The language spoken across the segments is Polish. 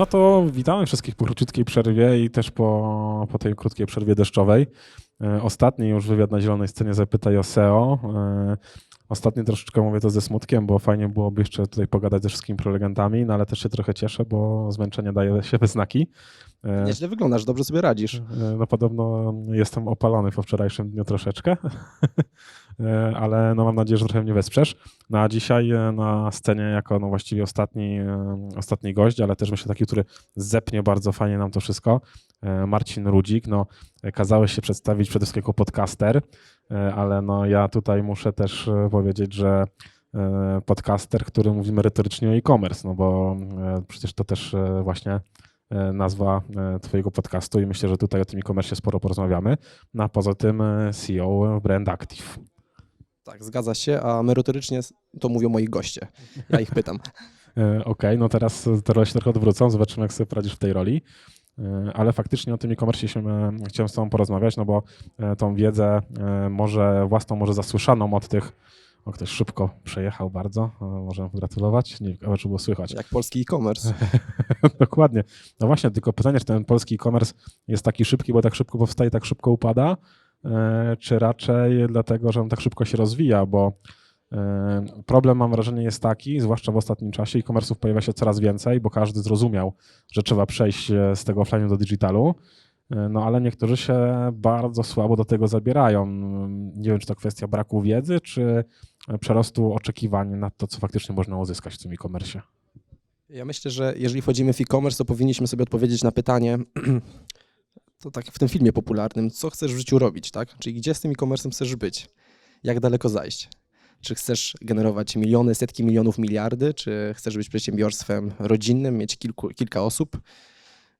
No to witamy wszystkich po króciutkiej przerwie i też po, po tej krótkiej przerwie deszczowej. E, Ostatni już wywiad na zielonej scenie zapytaj o SEO. E, Ostatni troszeczkę mówię to ze smutkiem, bo fajnie byłoby jeszcze tutaj pogadać ze wszystkimi prelegentami, no ale też się trochę cieszę, bo zmęczenie daje się we znaki. E, Nieźle wyglądasz, dobrze sobie radzisz. No podobno jestem opalony po wczorajszym dniu troszeczkę, ale no mam nadzieję, że trochę mnie wesprzesz. No a dzisiaj e, na scenie jako no właściwie ostatni, e, ostatni gość, ale też myślę taki, który zepnie bardzo fajnie nam to wszystko, e, Marcin Rudzik. No e, kazałeś się przedstawić przede wszystkim jako podcaster, e, ale no ja tutaj muszę też e, powiedzieć, że e, podcaster, który mówi merytorycznie o e-commerce, no bo e, przecież to też e, właśnie e, nazwa e, Twojego podcastu i myślę, że tutaj o tym e-commerce sporo porozmawiamy. No a poza tym e, CEO Brand Active. Tak, zgadza się, a merytorycznie to mówią moi goście. Ja ich pytam. E, Okej, no teraz te role się trochę odwrócą, zobaczymy jak sobie poradzisz w tej roli. E, Ale faktycznie o tym e-commerce się e, chciałem z Tobą porozmawiać, no bo tą wiedzę może własną, może zasłyszaną od tych, o ktoś szybko przejechał bardzo, możemy pogratulować, nie wiem, czy było słychać. Jak polski e-commerce. Dokładnie. No właśnie, tylko pytanie, czy ten polski e-commerce jest taki szybki, bo tak szybko powstaje, tak szybko upada, czy raczej dlatego, że on tak szybko się rozwija, bo e, problem mam wrażenie jest taki, zwłaszcza w ostatnim czasie, e-commerce'ów pojawia się coraz więcej, bo każdy zrozumiał, że trzeba przejść e, z tego offline do digitalu, e, no ale niektórzy się bardzo słabo do tego zabierają. Nie wiem, czy to kwestia braku wiedzy, czy przerostu oczekiwań na to, co faktycznie można uzyskać w tym e-commerce. Ja myślę, że jeżeli wchodzimy w e-commerce, to powinniśmy sobie odpowiedzieć na pytanie, to tak w tym filmie popularnym, co chcesz w życiu robić, tak? Czyli gdzie z tym e-commerce'em chcesz być? Jak daleko zajść? Czy chcesz generować miliony, setki milionów, miliardy? Czy chcesz być przedsiębiorstwem rodzinnym, mieć kilku, kilka osób?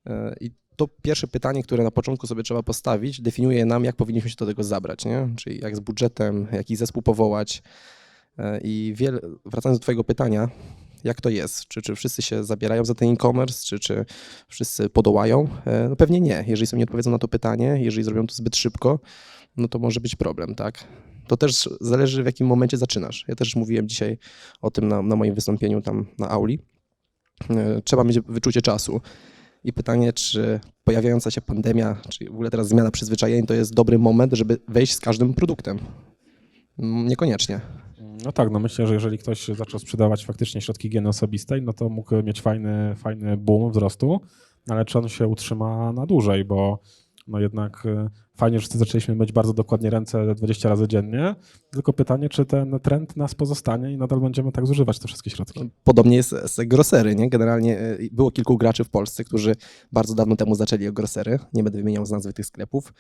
E, I to pierwsze pytanie, które na początku sobie trzeba postawić, definiuje nam, jak powinniśmy się do tego zabrać, nie? Czyli jak z budżetem, jaki zespół powołać. E, I wiele, wracając do Twojego pytania, jak to jest? Czy, czy wszyscy się zabierają za ten e-commerce, czy, czy wszyscy podołają? E, No pewnie nie. Jeżeli sobie nie odpowiedzą na to pytanie, jeżeli zrobią to zbyt szybko, no to może być problem, tak? To też zależy w jakim momencie zaczynasz. Ja też mówiłem dzisiaj o tym na, na moim wystąpieniu tam na auli. E, Trzeba mieć wyczucie czasu. I pytanie, czy pojawiająca się pandemia, czy w ogóle teraz zmiana przyzwyczajeń, to jest dobry moment, żeby wejść z każdym produktem? Mm, Niekoniecznie. No tak, no myślę, że jeżeli ktoś zaczął sprzedawać faktycznie środki higieny osobistej, no to mógł mieć fajny, fajny boom wzrostu, ale czy on się utrzyma na dłużej, bo no jednak y, fajnie, że zaczęliśmy myć bardzo dokładnie ręce 20 razy dziennie, tylko pytanie, czy ten trend nas pozostanie i nadal będziemy tak zużywać te wszystkie środki. Podobnie jest z grosery, nie? Generalnie e, było kilku graczy w Polsce, którzy bardzo dawno temu zaczęli od grosery. Nie będę wymieniał z nazwy tych sklepów.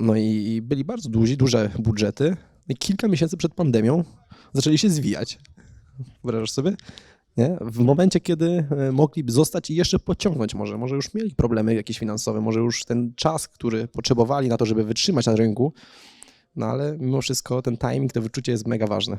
No i byli bardzo duzi, duże budżety. Kilka miesięcy przed pandemią zaczęli się zwijać. Wyobrażasz sobie? Nie? W momencie, kiedy e, mogliby zostać i jeszcze pociągnąć może, może już mieli problemy jakieś finansowe, może już ten czas, który potrzebowali na to, żeby wytrzymać na rynku, no ale mimo wszystko ten timing, to wyczucie jest mega ważne.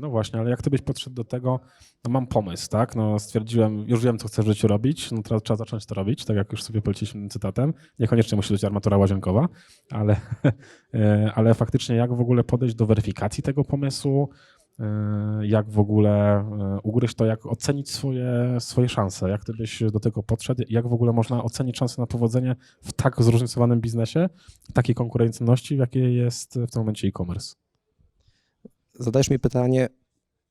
No właśnie, ale jak ty byś podszedł do tego, no mam pomysł, tak, no stwierdziłem, już wiem, co chcę w życiu robić, no teraz trzeba zacząć to robić, tak jak już sobie poleciliśmy cytatem, niekoniecznie musi być armatura łazienkowa, ale, e, ale faktycznie jak w ogóle podejść do weryfikacji tego pomysłu, e, jak w ogóle e, ugryźć to, jak ocenić swoje, swoje szanse, jak ty byś do tego podszedł, jak w ogóle można ocenić szanse na powodzenie w tak zróżnicowanym biznesie, takiej konkurencyjności, w jakiej jest w tym momencie e-commerce. Zadajesz mi pytanie,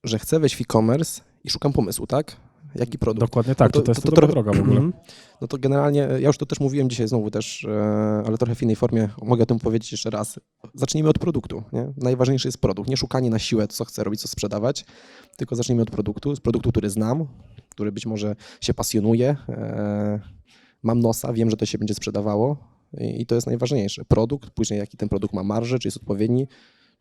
że chcę wejść w e-commerce i szukam pomysłu, tak? Jaki produkt? Dokładnie tak, No to, to jest to, dobra droga w ogóle. Mhm. No to generalnie, ja już to też mówiłem dzisiaj znowu też, e, ale trochę w innej formie, mogę o tym powiedzieć jeszcze raz. Zacznijmy od produktu. Nie? Najważniejszy jest produkt, nie szukanie na siłę, co chcę robić, co sprzedawać, tylko zacznijmy od produktu, z produktu, który znam, który być może się pasjonuje, e, mam nosa, wiem, że to się będzie sprzedawało i, i to jest najważniejsze. Produkt, później jaki ten produkt ma marżę, czy jest odpowiedni,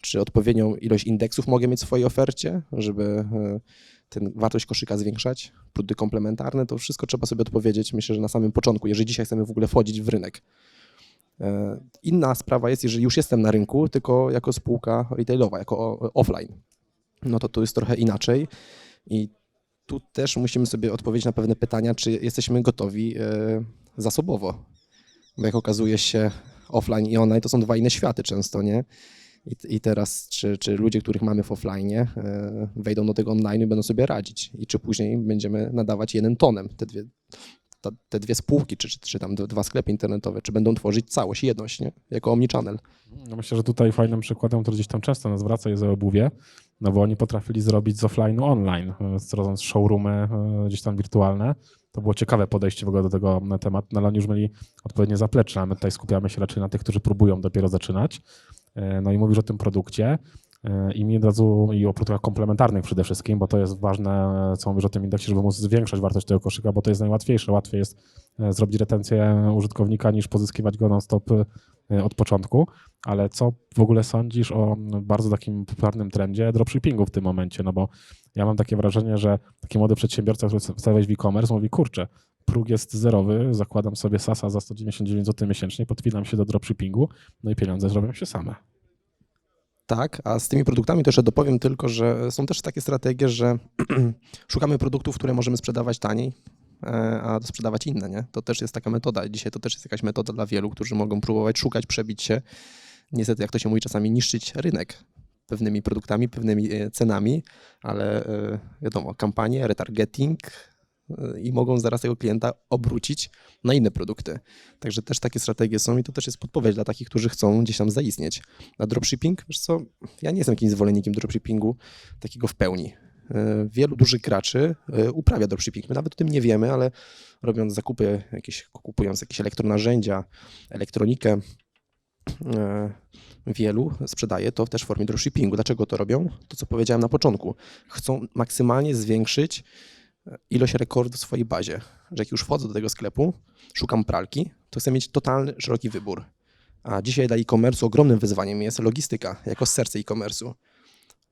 czy odpowiednią ilość indeksów mogę mieć w swojej ofercie, żeby e, ten wartość koszyka zwiększać, produkty komplementarne, to wszystko trzeba sobie odpowiedzieć, myślę, że na samym początku, jeżeli dzisiaj chcemy w ogóle wchodzić w rynek. E, Inna sprawa jest, jeżeli już jestem na rynku, tylko jako spółka retailowa, jako offline, no to tu jest trochę inaczej i tu też musimy sobie odpowiedzieć na pewne pytania, czy jesteśmy gotowi e, zasobowo, bo jak okazuje się offline i online to są dwa inne światy często, nie? I, I teraz, czy, czy ludzie, których mamy w offline, e, wejdą do tego online i będą sobie radzić? I czy później będziemy nadawać jednym tonem te dwie, ta, te dwie spółki, czy, czy, czy tam dwa sklepy internetowe, czy będą tworzyć całość, jedność, nie? Jako omnichannel. No myślę, że tutaj fajnym przykładem, który gdzieś tam często nas wraca jest obuwie, no bo oni potrafili zrobić z offline'u online, stworząc showroomy e, gdzieś tam wirtualne. To było ciekawe podejście w ogóle do tego tematu, no ale oni już mieli odpowiednie zaplecze, a my tutaj skupiamy się raczej na tych, którzy próbują dopiero zaczynać. E, No i mówisz o tym produkcie e, i mi od razu i o produktach komplementarnych przede wszystkim, bo to jest ważne, co mówisz o tym indeksie, żeby móc zwiększać wartość tego koszyka, bo to jest najłatwiejsze. Łatwiej jest e, zrobić retencję użytkownika niż pozyskiwać go non-stop od początku. Ale co w ogóle sądzisz o bardzo takim popularnym trendzie dropshippingu w tym momencie? No bo ja mam takie wrażenie, że taki młody przedsiębiorca, który chce wstawiać w e-commerce, mówi, kurczę, próg jest zerowy, zakładam sobie SASA za 199 zł miesięcznie, podpinam się do dropshippingu, no i pieniądze zrobią się same. Tak, a z tymi produktami jeszcze dopowiem tylko, że są też takie strategie, że szukamy produktów, które możemy sprzedawać taniej, e, a sprzedawać inne, nie? To też jest taka metoda. Dzisiaj to też jest jakaś metoda dla wielu, którzy mogą próbować szukać, przebić się. Niestety, jak to się mówi, czasami niszczyć rynek pewnymi produktami, pewnymi e, cenami, ale e, wiadomo, kampanie, retargeting i mogą zaraz tego klienta obrócić na inne produkty. Także też takie strategie są i to też jest podpowiedź dla takich, którzy chcą gdzieś tam zaistnieć. Na dropshipping, wiesz co, ja nie jestem jakimś zwolennikiem dropshippingu takiego w pełni. E, Wielu dużych graczy e, uprawia dropshipping. My nawet o tym nie wiemy, ale robiąc zakupy, jakieś, kupując jakieś elektronarzędzia, elektronikę, wielu sprzedaje to też w formie dropshippingu. Dlaczego to robią? To, co powiedziałem na początku. Chcą maksymalnie zwiększyć ilość rekordów w swojej bazie. Że jak już wchodzę do tego sklepu, szukam pralki, to chcę mieć totalny, szeroki wybór. A dzisiaj dla e-commerce ogromnym wyzwaniem jest logistyka, jako serce e-commerce'u.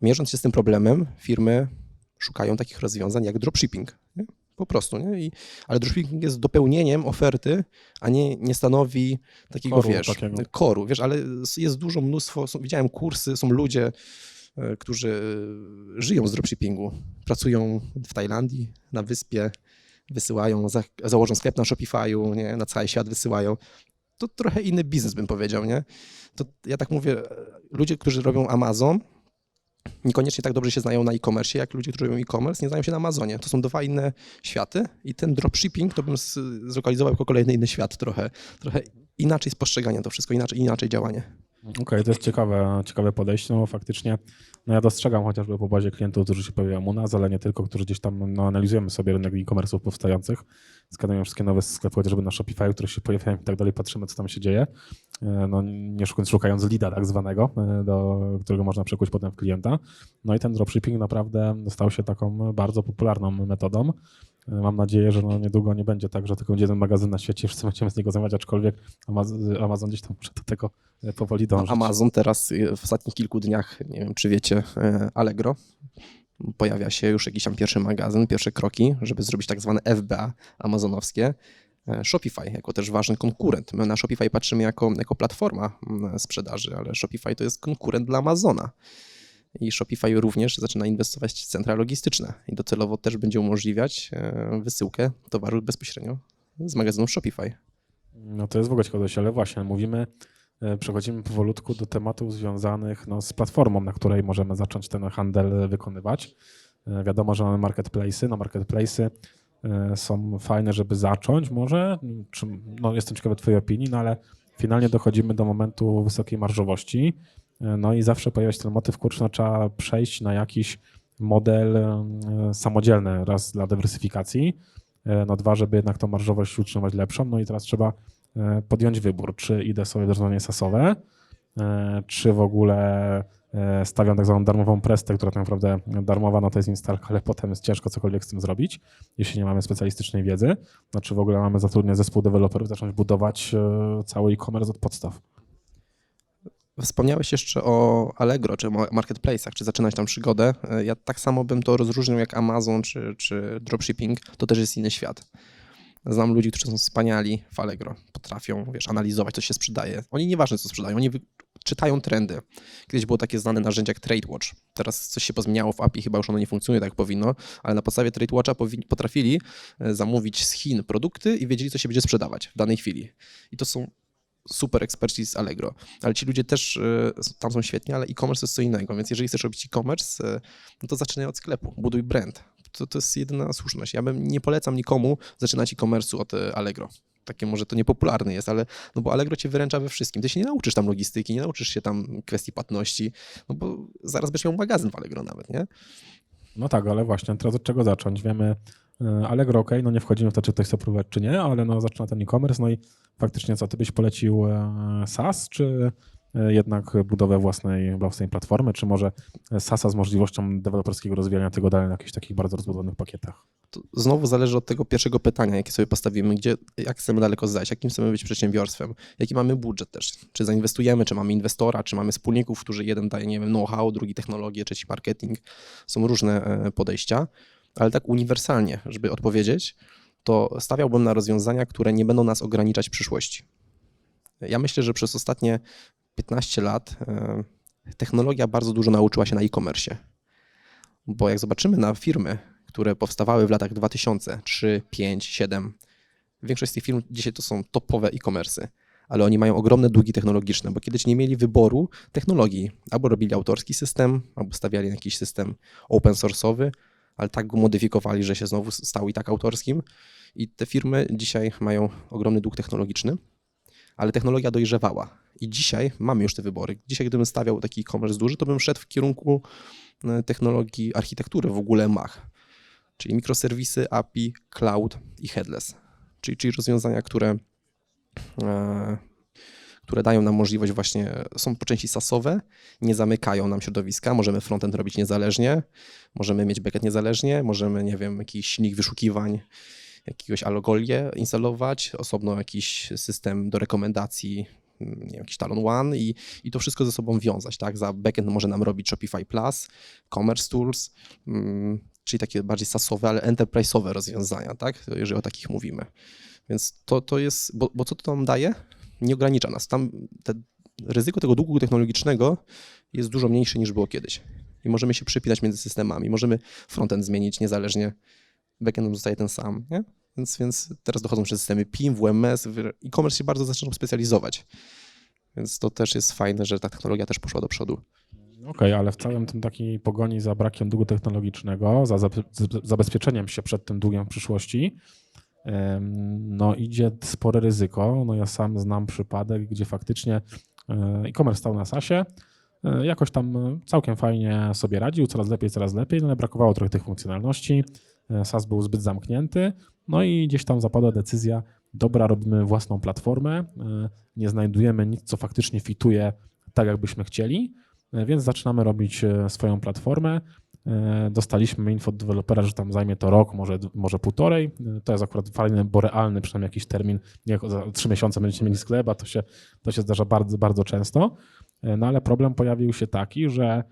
Mierząc się z tym problemem, firmy szukają takich rozwiązań jak dropshipping. Nie? Po prostu. Nie? I, ale dropshipping jest dopełnieniem oferty, a nie, nie stanowi takiego, Koru wiesz, takiego. koru. Wiesz, ale jest dużo mnóstwo, są, widziałem kursy, są ludzie, którzy e, żyją z dropshippingu. Pracują w Tajlandii, na wyspie, wysyłają, za, założą sklep na Shopify'u, nie? na cały świat wysyłają. To trochę inny biznes, bym powiedział, nie? To ja tak mówię, e, ludzie, którzy robią Amazon, niekoniecznie tak dobrze się znają na e-commerce, jak ludzie, którzy robią e-commerce, nie znają się na Amazonie. To są dwa inne światy i ten dropshipping to bym zlokalizował jako kolejny inny świat trochę. Trochę inaczej z postrzegania to wszystko, inaczej, inaczej działanie. Okej, to jest ciekawe, ciekawe podejście, no faktycznie no ja dostrzegam chociażby po bazie klientów, którzy się pojawiają u nas, ale nie tylko, którzy gdzieś tam no, analizujemy sobie rynek e-commerce'ów powstających, skanujemy wszystkie nowe sklepy, chociażby na Shopify, które się pojawiają i tak dalej, patrzymy, co tam się dzieje, E, no nie szukając, szukając leada tak zwanego, e, do którego można przekuć potem w klienta. No i ten dropshipping naprawdę stał się taką bardzo popularną metodą. E, Mam nadzieję, że no niedługo nie będzie tak, że tylko jeden magazyn na świecie, wszyscy będziemy z niego zajmować, aczkolwiek Amaz- Amazon gdzieś tam może do tego e, powoli No, dążyć. Amazon teraz y, w ostatnich kilku dniach, nie wiem czy wiecie, e, Allegro, pojawia się już jakiś tam pierwszy magazyn, pierwsze kroki, żeby zrobić tak zwane FBA amazonowskie. E, Shopify jako też ważny konkurent. My na Shopify patrzymy jako, jako platforma mm, sprzedaży, ale Shopify to jest konkurent dla Amazona. I Shopify również zaczyna inwestować w centra logistyczne i docelowo też będzie umożliwiać e, wysyłkę towarów bezpośrednio z magazynów Shopify. No to jest w ogóle ciekawe, ale właśnie mówimy, e, przechodzimy powolutku do tematów związanych no, z platformą, na której możemy zacząć ten handel wykonywać. E, Wiadomo, że mamy marketplace'y, no marketplace'y są fajne, żeby zacząć może, no jestem ciekawy twojej opinii, no ale finalnie dochodzimy do momentu wysokiej marżowości, no i zawsze pojawia się ten motyw, kurczę, no, trzeba przejść na jakiś model samodzielny, raz dla dywersyfikacji, e, no dwa, żeby jednak tą marżowość utrzymać lepszą, no i teraz trzeba e, podjąć wybór, czy idę sobie do rozwiązanie sasowe, e, czy w ogóle stawiam tak zwaną darmową prestę, która tak naprawdę darmowa, no to jest instalka, ale potem jest ciężko cokolwiek z tym zrobić, jeśli nie mamy specjalistycznej wiedzy, no czy w ogóle mamy zatrudniać zespół deweloperów, zacząć budować cały e-commerce od podstaw. Wspomniałeś jeszcze o Allegro, czy marketplace'ach, czy zaczynać tam przygodę. E, Ja tak samo bym to rozróżnił jak Amazon czy, czy dropshipping. To też jest inny świat. Znam ludzi, którzy są wspaniali w Allegro. Potrafią, wiesz, analizować, co się sprzedaje. Oni nieważne, co sprzedają, oni czytają trendy. Kiedyś było takie znane narzędzie jak TradeWatch. Teraz coś się pozmieniało w API, chyba już ono nie funkcjonuje tak jak powinno, ale na podstawie TradeWatcha potrafili e, zamówić z Chin produkty i wiedzieli, co się będzie sprzedawać w danej chwili. I to są super eksperci z Allegro. Ale ci ludzie też y, tam są świetni, ale e-commerce to jest co innego, więc jeżeli chcesz robić e-commerce, y, no to zaczynaj od sklepu, buduj brand. to, to jest jedyna słuszność. Ja bym nie polecam nikomu zaczynać e-commerce'u od e, Allegro. Takie może to niepopularne jest, ale no bo Allegro cię wyręcza we wszystkim. Ty się nie nauczysz tam logistyki, nie nauczysz się tam kwestii płatności, no bo zaraz będziesz miał magazyn w Allegro nawet, nie? No tak, ale właśnie, teraz od czego zacząć? Wiemy, Allegro ok, no nie wchodzimy w to, czy ktoś chce próbować, czy nie, ale no zaczyna ten e-commerce, no i faktycznie co, ty byś polecił e, SaaS, czy e, jednak budowę własnej, własnej platformy, czy może SaaSa z możliwością deweloperskiego rozwijania tego dalej na jakichś takich bardzo rozbudowanych pakietach? To znowu zależy od tego pierwszego pytania, jakie sobie postawimy, gdzie, jak chcemy daleko zajść, jakim chcemy być przedsiębiorstwem, jaki mamy budżet też, czy zainwestujemy, czy mamy inwestora, czy mamy wspólników, którzy jeden daje, nie wiem, know-how, drugi technologię, trzeci marketing. Są różne e, podejścia, ale tak uniwersalnie, żeby odpowiedzieć, to stawiałbym na rozwiązania, które nie będą nas ograniczać w przyszłości. Ja myślę, że przez ostatnie 15 lat e, technologia bardzo dużo nauczyła się na e-commerce. Bo jak zobaczymy na firmy, które powstawały w latach 2000, 3, 5, 7, większość z tych firm dzisiaj to są topowe e-commerce, ale oni mają ogromne długi technologiczne, bo kiedyś nie mieli wyboru technologii. Albo robili autorski system, albo stawiali jakiś system open source'owy, ale tak go modyfikowali, że się znowu stał i tak autorskim. I te firmy dzisiaj mają ogromny dług technologiczny, ale technologia dojrzewała. I dzisiaj mamy już te wybory. Dzisiaj, gdybym stawiał taki e-commerce duży, to bym szedł w kierunku e, technologii architektury w ogóle Mach, czyli mikroserwisy, API, cloud i headless, czyli, czyli rozwiązania, które, e, które dają nam możliwość właśnie, są po części sasowe, nie zamykają nam środowiska, możemy frontend robić niezależnie, możemy mieć backend niezależnie, możemy, nie wiem, jakiś silnik wyszukiwań, jakiegoś alogolię instalować, osobno jakiś system do rekomendacji, wiem, jakiś Talon One i, i to wszystko ze sobą wiązać, tak? Za backend może nam robić Shopify Plus, Commerce Tools, mm, czyli takie bardziej sasowe, ale enterprise'owe rozwiązania, tak? Jeżeli o takich mówimy. Więc to, to jest, bo, bo co to nam daje? Nie ogranicza nas. Tam te, ryzyko tego długu technologicznego jest dużo mniejsze niż było kiedyś. I możemy się przypinać między systemami, możemy frontend zmienić niezależnie, backend zostaje ten sam, nie? Więc, więc teraz dochodzą jeszcze systemy PIM, WMS, e-commerce się bardzo zaczyna specjalizować. Więc to też jest fajne, że ta technologia też poszła do przodu. Okej, okay, ale w całym tym takiej pogoni za brakiem długu technologicznego, za zabezpieczeniem się przed tym długiem w przyszłości, no idzie spore ryzyko. No ja sam znam przypadek, gdzie faktycznie e, e-commerce stał na SASie, e, jakoś tam całkiem fajnie sobie radził, coraz lepiej, coraz lepiej, no ale brakowało trochę tych funkcjonalności. E, SAS był zbyt zamknięty, no i gdzieś tam zapadła decyzja, dobra, robimy własną platformę, nie znajdujemy nic, co faktycznie fituje tak, jakbyśmy chcieli, więc zaczynamy robić swoją platformę. E, dostaliśmy info od dewelopera, że tam zajmie to rok, może, może półtorej. E, to jest akurat fajny, bo realny przynajmniej jakiś termin. Nie za trzy miesiące będziecie mieli sklep, a to się, to się zdarza bardzo, bardzo często. E, no ale problem pojawił się taki, że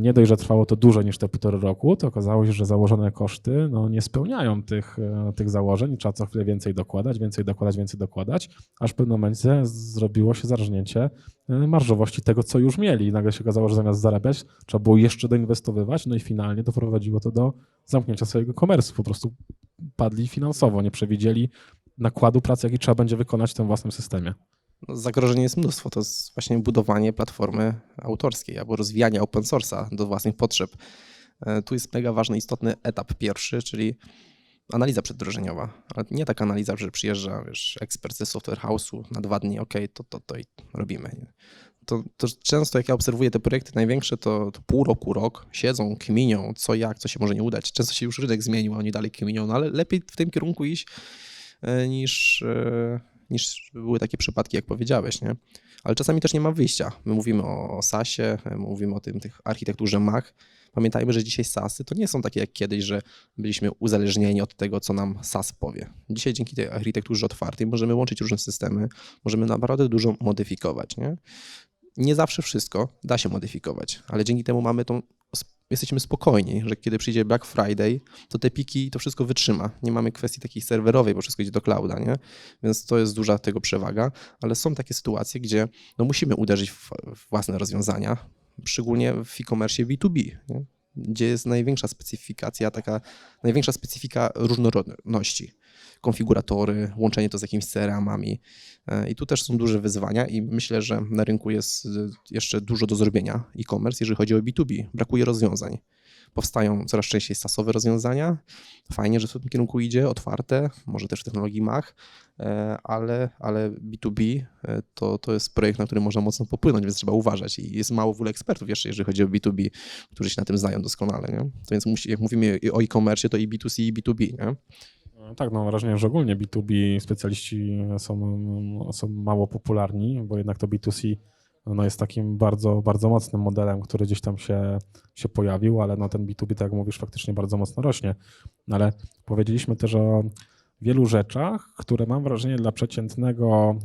nie dość, że trwało to dłużej niż te półtorej roku, to okazało się, że założone koszty no, nie spełniają tych, tych założeń. Trzeba co chwilę więcej dokładać, więcej dokładać, więcej dokładać, aż w pewnym momencie zrobiło się zarżnięcie marżowości tego, co już mieli. I nagle się okazało, że zamiast zarabiać, trzeba było jeszcze doinwestowywać, no i finalnie doprowadziło to do zamknięcia swojego komersu. Po prostu padli finansowo, nie przewidzieli nakładu pracy, jaki trzeba będzie wykonać w tym własnym systemie. No, jest mnóstwo. To jest właśnie budowanie platformy autorskiej albo rozwijanie open source'a do własnych potrzeb. E, tu jest mega ważny, istotny etap pierwszy, czyli analiza przeddrożeniowa. Ale nie taka analiza, że przyjeżdża wiesz, ekspert ze software house'u na dwa dni, ok, to, to, to i robimy. To, to, często jak ja obserwuję te projekty największe, to, to, pół roku, rok siedzą, kminią, co jak, co się może nie udać. Często się już rynek zmienił, a oni dalej kminią, no ale lepiej w tym kierunku iść e, niż, e, niż były takie przypadki, jak powiedziałeś, nie? Ale czasami też nie ma wyjścia. My mówimy o SASie, mówimy o tym tych architekturze Mach. Pamiętajmy, że dzisiaj SASy to nie są takie jak kiedyś, że byliśmy uzależnieni od tego, co nam SAS powie. Dzisiaj dzięki tej architekturze otwartej możemy łączyć różne systemy, możemy naprawdę dużo modyfikować. Nie? nie zawsze wszystko da się modyfikować, ale dzięki temu mamy tą jesteśmy spokojni, że kiedy przyjdzie Black Friday, to te piki to wszystko wytrzyma. Nie mamy kwestii takiej serwerowej, bo wszystko idzie do clouda, nie? Więc to jest duża tego przewaga, ale są takie sytuacje, gdzie no musimy uderzyć w, własne rozwiązania, szczególnie w e-commerce B2B, nie? Gdzie jest największa specyfikacja, taka największa specyfika różnorodności. konfiguratory, łączenie to z jakimiś CRM-ami. E, I tu też są duże wyzwania i myślę, że na rynku jest e, jeszcze dużo do zrobienia e-commerce, jeżeli chodzi o B2B. Brakuje rozwiązań. Powstają coraz częściej sasowe rozwiązania. Fajnie, że w tym kierunku idzie, otwarte, może też w technologii Mach, e, ale, ale B2B e, to, to jest projekt, na który można mocno popłynąć, więc trzeba uważać. I jest mało w ogóle ekspertów jeszcze, jeżeli chodzi o B2B, którzy się na tym znają doskonale. Nie? To więc musi, jak mówimy o e-commerce, to i B2C, i B2B. Nie? E, Tak, no wrażenie, że ogólnie B2B specjaliści są, są mało popularni, bo jednak to B2C no jest takim bardzo, bardzo mocnym modelem, który gdzieś tam się, się pojawił, ale no ten B2B, tak jak mówisz, faktycznie bardzo mocno rośnie. No ale powiedzieliśmy też o wielu rzeczach, które mam wrażenie dla przeciętnego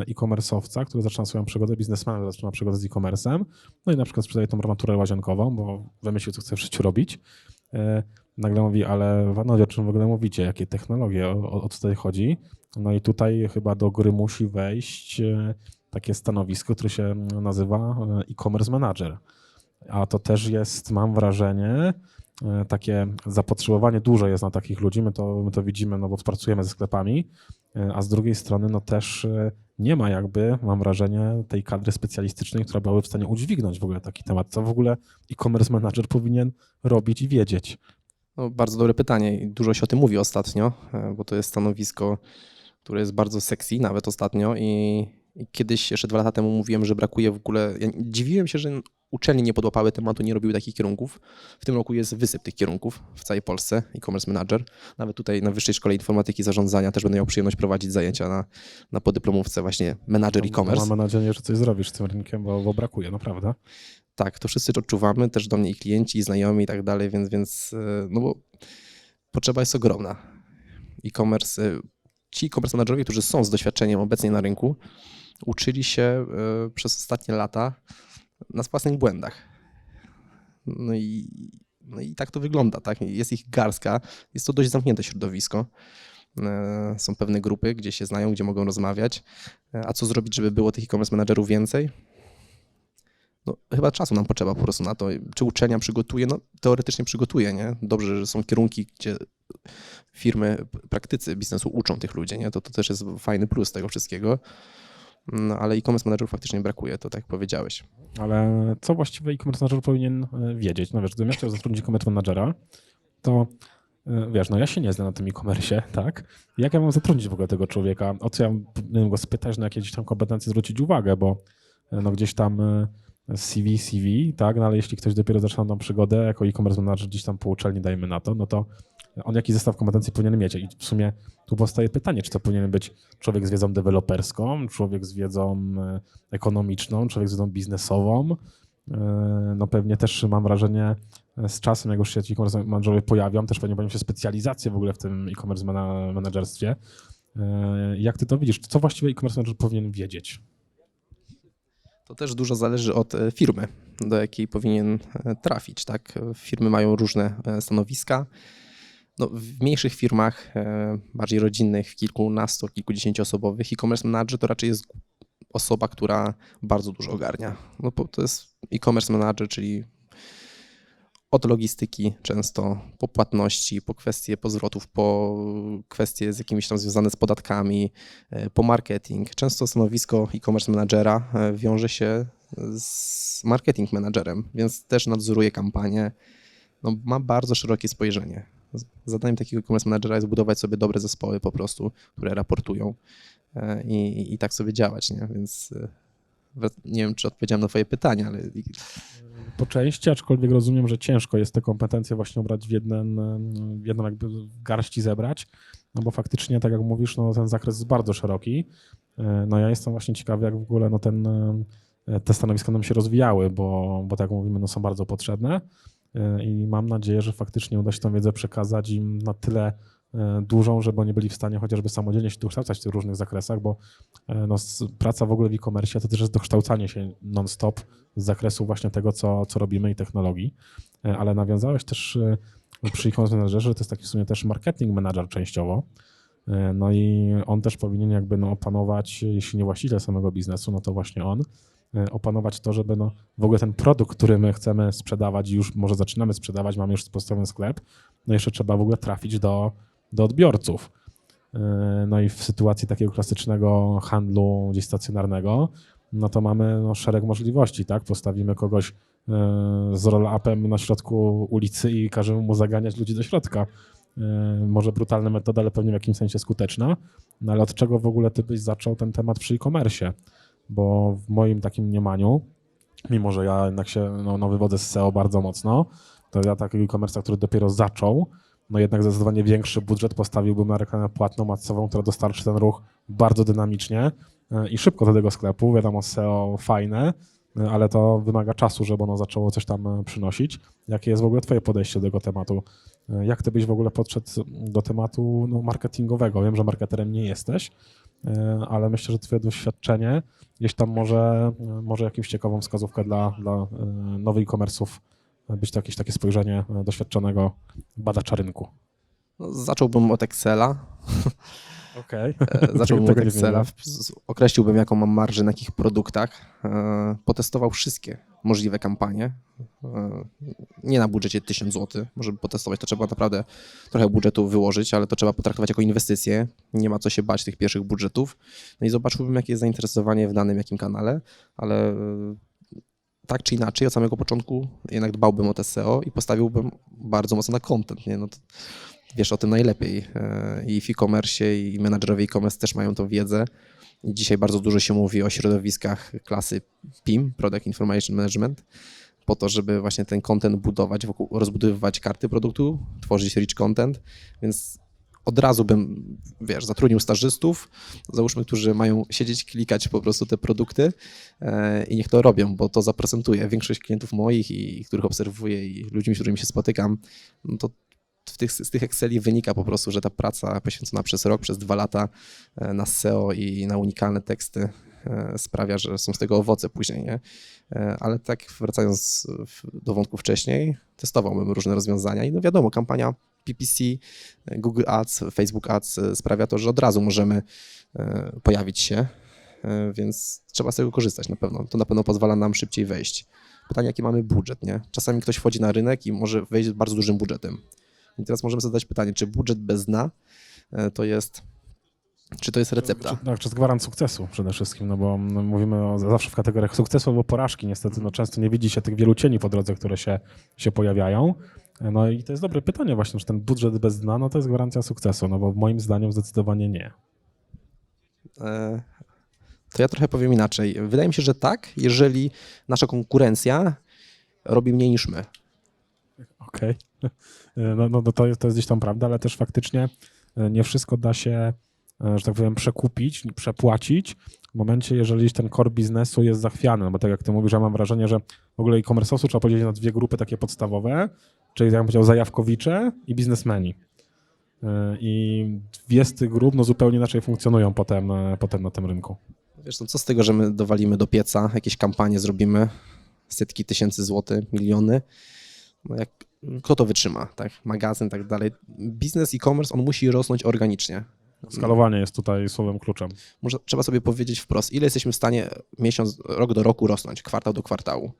e, e-commerce'owca, który zaczyna swoją przygodę, biznesmena zaczyna przygodę z e-commerce'em, no i na przykład sprzedaje tą armaturę łazienkową, bo wymyślił, co chce w życiu robić, e, nagle mówi, ale panowie, o czym w ogóle mówicie, jakie technologie, o, o, co tutaj chodzi? No i tutaj chyba do gry musi wejść e, takie stanowisko, które się nazywa e, e-commerce manager. A to też jest, mam wrażenie, e, takie zapotrzebowanie duże jest na takich ludzi, my to, my to widzimy, no bo pracujemy ze sklepami, e, a z drugiej strony no też nie ma jakby, mam wrażenie, tej kadry specjalistycznej, która byłaby w stanie udźwignąć w ogóle taki temat. Co w ogóle e-commerce manager powinien robić i wiedzieć? No, bardzo dobre pytanie i dużo się o tym mówi ostatnio, bo to jest stanowisko, które jest bardzo sexy nawet ostatnio i kiedyś, jeszcze dwa lata temu mówiłem, że brakuje w ogóle, ja dziwiłem się, że uczelnie nie podłapały tematu, nie robiły takich kierunków. W tym roku jest wysyp tych kierunków w całej Polsce, e-commerce manager. Nawet tutaj na Wyższej Szkole Informatyki i Zarządzania też będę miał przyjemność prowadzić zajęcia na, na podyplomówce właśnie manager e-commerce. Mam nadzieję, że coś zrobisz z tym rynkiem, bo, bo brakuje, naprawdę. Tak, to wszyscy to odczuwamy, też do mnie i klienci, i znajomi i tak dalej, więc, więc e, no bo potrzeba jest ogromna. E-commerce, e, ci e-commerce managerowie, którzy są z doświadczeniem obecnie na rynku, uczyli się e, przez ostatnie lata na własnych błędach. No i, no i tak to wygląda, tak? Jest ich garstka, jest to dość zamknięte środowisko. E, Są pewne grupy, gdzie się znają, gdzie mogą rozmawiać. E, A co zrobić, żeby było tych e-commerce managerów więcej? no, chyba czasu nam potrzeba po prostu na to. Czy uczelnia przygotuje? No, teoretycznie przygotuje, nie? Dobrze, że są kierunki, gdzie firmy, praktycy biznesu uczą tych ludzi, nie? To, to też jest fajny plus tego wszystkiego. No, ale e-commerce managerów faktycznie brakuje, to tak powiedziałeś. Ale co właściwie e-commerce manager powinien e, wiedzieć? No wiesz, gdybym ja chciał zatrudnić e-commerce managera, to e, wiesz, no ja się nie znam na tym e-commerce, tak? Jak ja mam zatrudnić w ogóle tego człowieka? O co ja mam go spytać, na jakie gdzieś tam kompetencje zwrócić uwagę, bo e, no gdzieś tam CV, CV, tak? No ale jeśli ktoś dopiero zaczyna tą przygodę jako e-commerce manager gdzieś tam po uczelni, dajmy na to, no to on jaki zestaw kompetencji powinien mieć? I w sumie tu powstaje pytanie, czy to powinien być człowiek z wiedzą deweloperską, człowiek z wiedzą e, ekonomiczną, człowiek z wiedzą biznesową. E, No pewnie też mam wrażenie e, z czasem, jak już się ci e-commerce managerowie pojawią, też pewnie pojawią się specjalizacje w ogóle w tym e-commerce menedżerstwie. Jak ty to widzisz? Co właściwie e-commerce manager powinien wiedzieć? To też dużo zależy od firmy, do jakiej powinien trafić. Tak? Firmy mają różne stanowiska. No, w mniejszych firmach, e, bardziej rodzinnych, kilkunastu, kilkudziesięcioosobowych, e-commerce manager to raczej jest osoba, która bardzo dużo ogarnia. No, to jest e-commerce manager, czyli od logistyki często, po płatności, po kwestie pozwrotów, po kwestie z jakimiś tam związane z podatkami, e, po marketing. Często stanowisko e-commerce managera e, wiąże się z marketing managerem, więc też nadzoruje kampanię. No, ma bardzo szerokie spojrzenie. Zadaniem takiego e-commerce managera jest budować sobie dobre zespoły po prostu, które raportują e, i, i tak sobie działać, nie? Więc e, nie wiem, czy odpowiedziałem na twoje pytanie, ale Po części, aczkolwiek rozumiem, że ciężko jest te kompetencje właśnie ubrać w, jeden, w jedną jakby garści zebrać, no bo faktycznie, tak jak mówisz, no ten zakres jest bardzo szeroki. E, No ja jestem właśnie ciekawy, jak w ogóle no ten, te stanowiska nam się rozwijały, bo, bo tak jak mówimy, no są bardzo potrzebne i mam nadzieję, że faktycznie uda się tą wiedzę przekazać im na tyle e, dużą, żeby oni byli w stanie chociażby samodzielnie się dokształcać w tych różnych zakresach, bo e, no, praca w ogóle w e-commerce to też jest dokształcanie się non-stop z zakresu właśnie tego, co, co robimy i technologii. E, Ale nawiązałeś też e, przy e-commerce managerze, że to jest taki w sumie też marketing manager częściowo. E, No i on też powinien jakby no opanować, jeśli nie właściciel samego biznesu, no to właśnie on, e, opanować to, żeby no w ogóle ten produkt, który my chcemy sprzedawać już może zaczynamy sprzedawać, mamy już postawiony sklep, no jeszcze trzeba w ogóle trafić do, do odbiorców. E, No i w sytuacji takiego klasycznego handlu gdzieś stacjonarnego, no to mamy no, szereg możliwości, tak? Postawimy kogoś e, z roll-upem na środku ulicy i każemy mu zaganiać ludzi do środka. E, Może brutalna metoda, ale pewnie w jakimś sensie skuteczna. No ale od czego w ogóle ty byś zaczął ten temat przy e-commerce? Bo w moim takim mniemaniu, mimo że ja jednak się no, no, wywodzę z SEO bardzo mocno, to ja takiego e-commerce'a, który dopiero zaczął, no jednak zdecydowanie większy budżet postawiłbym na reklamę płatną, masową, która dostarczy ten ruch bardzo dynamicznie e, i szybko do tego sklepu. Wiadomo, SEO fajne, e, ale to wymaga czasu, żeby ono zaczęło coś tam e, przynosić. Jakie jest w ogóle twoje podejście do tego tematu? Jak ty byś w ogóle podszedł do tematu no, marketingowego? Wiem, że marketerem nie jesteś, ale myślę, że twoje doświadczenie gdzieś tam może, e, może jakąś ciekawą wskazówkę dla, dla e, nowych e-commerce'ów e, być to jakieś takie spojrzenie e, doświadczonego badacza rynku. No, zacząłbym od Excela. Okej. E, Zacząłbym od Excela. Określiłbym, jaką mam marżę na jakich produktach. E, Potestował wszystkie możliwe kampanie. E, Nie na budżecie 1000 zł. Może potestować to trzeba naprawdę trochę budżetu wyłożyć, ale to trzeba potraktować jako inwestycję. Nie ma co się bać tych pierwszych budżetów. No i zobaczyłbym, jakie jest zainteresowanie w danym jakim kanale, ale tak czy inaczej, od samego początku jednak dbałbym o te SEO i postawiłbym bardzo mocno na content. Nie? No to wiesz o tym najlepiej. E, I w e-commerce, i menadżerowie e-commerce też mają tą wiedzę. I Dzisiaj bardzo dużo się mówi o środowiskach klasy PIM, Product Information Management, po to, żeby właśnie ten content budować, wokół, rozbudowywać karty produktu, tworzyć rich content, więc od razu bym, wiesz, zatrudnił stażystów, załóżmy, którzy mają siedzieć, klikać po prostu te produkty e, i niech to robią, bo to zaprezentuje. Większość klientów moich i których obserwuję i ludźmi, z którymi się spotykam, no to w tych, z tych Exceli wynika po prostu, że ta praca poświęcona przez rok, przez dwa lata e, na SEO i na unikalne teksty e, sprawia, że są z tego owoce później, nie? E, Ale tak wracając do wątku wcześniej, testowałbym różne rozwiązania i no wiadomo, kampania PPC, Google Ads, Facebook Ads sprawia to, że od razu możemy pojawić się, więc trzeba z tego korzystać na pewno. To na pewno pozwala nam szybciej wejść. Pytanie, jaki mamy budżet, nie? Czasami ktoś wchodzi na rynek i może wejść z bardzo dużym budżetem. I teraz możemy zadać pytanie, czy budżet bez dna e, to jest, czy to jest recepta? Czy, tak, czy jest gwarant sukcesu przede wszystkim, no bo mm, mówimy o, zawsze w kategoriach sukcesu albo porażki. Niestety no, często nie widzi się tych wielu cieni po drodze, które się, się pojawiają. No i to jest dobre pytanie właśnie, czy ten budżet bez dna, no to jest gwarancja sukcesu, no bo moim zdaniem zdecydowanie nie. E, To ja trochę powiem inaczej. Wydaje mi się, że tak, jeżeli nasza konkurencja robi mniej niż my. Okej. No, no, no to, jest, to jest gdzieś tam prawda, ale też faktycznie e, nie wszystko da się, e, że tak powiem, przekupić, przepłacić w momencie, jeżeli ten core biznesu jest zachwiany. No bo tak jak ty mówisz, ja mam wrażenie, że w ogóle e-commerce'owców trzeba podzielić na dwie grupy takie podstawowe, czyli jak bym powiedział zajawkowicze i biznesmeni. I dwie z tych grup no, zupełnie inaczej funkcjonują potem, potem na tym rynku. Wiesz, no co z tego, że my dowalimy do pieca, jakieś kampanie zrobimy, setki tysięcy złotych, miliony. No jak, kto to wytrzyma, tak? Magazyn, tak dalej. Biznes e-commerce, on musi rosnąć organicznie. Skalowanie jest tutaj słowem kluczem. Może, trzeba sobie powiedzieć wprost, ile jesteśmy w stanie miesiąc, rok do roku rosnąć, kwartał do kwartału.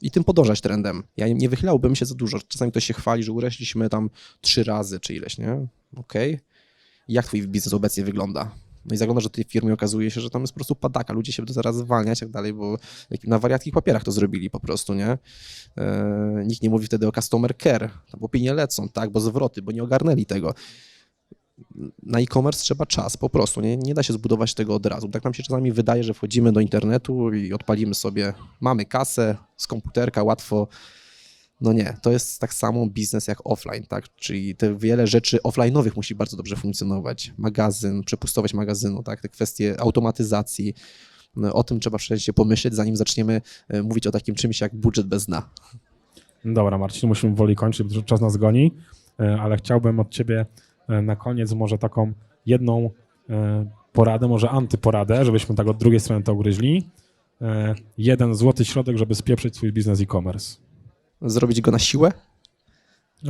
I tym podążać trendem. Ja nie wychylałbym się za dużo. Czasami ktoś się chwali, że urośliśmy tam trzy razy czy ileś, nie? Okej. Jak twój biznes obecnie wygląda? No i zaglądasz do tej firmy i okazuje się, że tam jest po prostu padaka. Ludzie się będą zaraz zwalniać i tak dalej, bo na wariatkich papierach to zrobili po prostu, nie? E, nikt nie mówi wtedy o customer care, tam opinie lecą, tak? Bo zwroty, bo nie ogarnęli tego na e-commerce trzeba czas, po prostu. Nie, nie da się zbudować tego od razu. Tak nam się czasami wydaje, że wchodzimy do internetu i odpalimy sobie, mamy kasę z komputerka, łatwo. No nie, to jest tak samo biznes jak offline, tak? Czyli te wiele rzeczy offline'owych musi bardzo dobrze funkcjonować. Magazyn, przepustowość magazynu, tak? Te kwestie automatyzacji. No, o tym trzeba wcześniej pomyśleć, zanim zaczniemy e, mówić o takim czymś jak budżet bez dna. Dobra, Marcin, musimy woli kończyć, bo czas nas goni, e, ale chciałbym od ciebie e, na koniec może taką jedną poradę, może antyporadę, żebyśmy tak od drugiej strony to ugryźli. Jeden złoty środek, żeby spieprzyć swój biznes e-commerce. Zrobić go na siłę,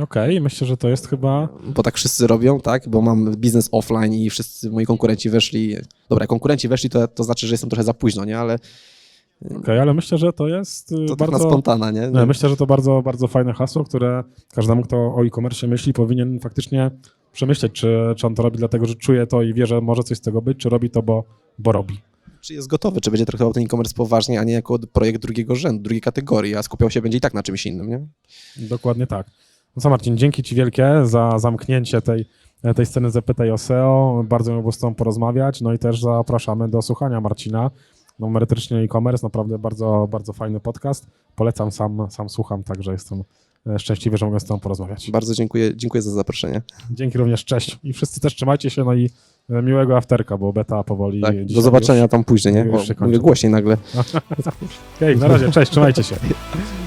Okej, myślę, że to jest chyba bo tak wszyscy robią, tak? Bo mam biznes offline i wszyscy moi konkurenci weszli. Dobra, konkurenci weszli, to, to znaczy, że jestem trochę za późno, nie? Ale Okej, ale myślę, że to jest y, To tak bardzo... spontana, nie? Nie, myślę, że to bardzo, bardzo fajne hasło, które każdemu, kto o e-commerce myśli, powinien faktycznie przemyśleć, czy, czy on to robi dlatego, że czuje to i wie, że może coś z tego być, czy robi to, bo, bo robi. Czy jest gotowy, czy będzie traktował ten e-commerce poważnie, a nie jako projekt drugiego rzędu, drugiej kategorii, a skupiał się będzie i tak na czymś innym, nie? Dokładnie tak. No co Marcin, dzięki Ci wielkie za zamknięcie tej, tej sceny Zapytaj o SEO. Bardzo miło było z Tobą porozmawiać. No i też zapraszamy do słuchania Marcina. No, merytorycznie e-commerce, naprawdę bardzo, bardzo fajny podcast. Polecam, sam, sam słucham, także jestem szczęśliwy, że mogę z Tobą porozmawiać. Bardzo dziękuję, dziękuję za zaproszenie. Dzięki również, cześć. I wszyscy też trzymajcie się, no i e, miłego afterka, bo beta powoli Tak, do zobaczenia tam później, nie? już Bo mówię głośniej nagle. Już. Okej, na razie, cześć, trzymajcie się.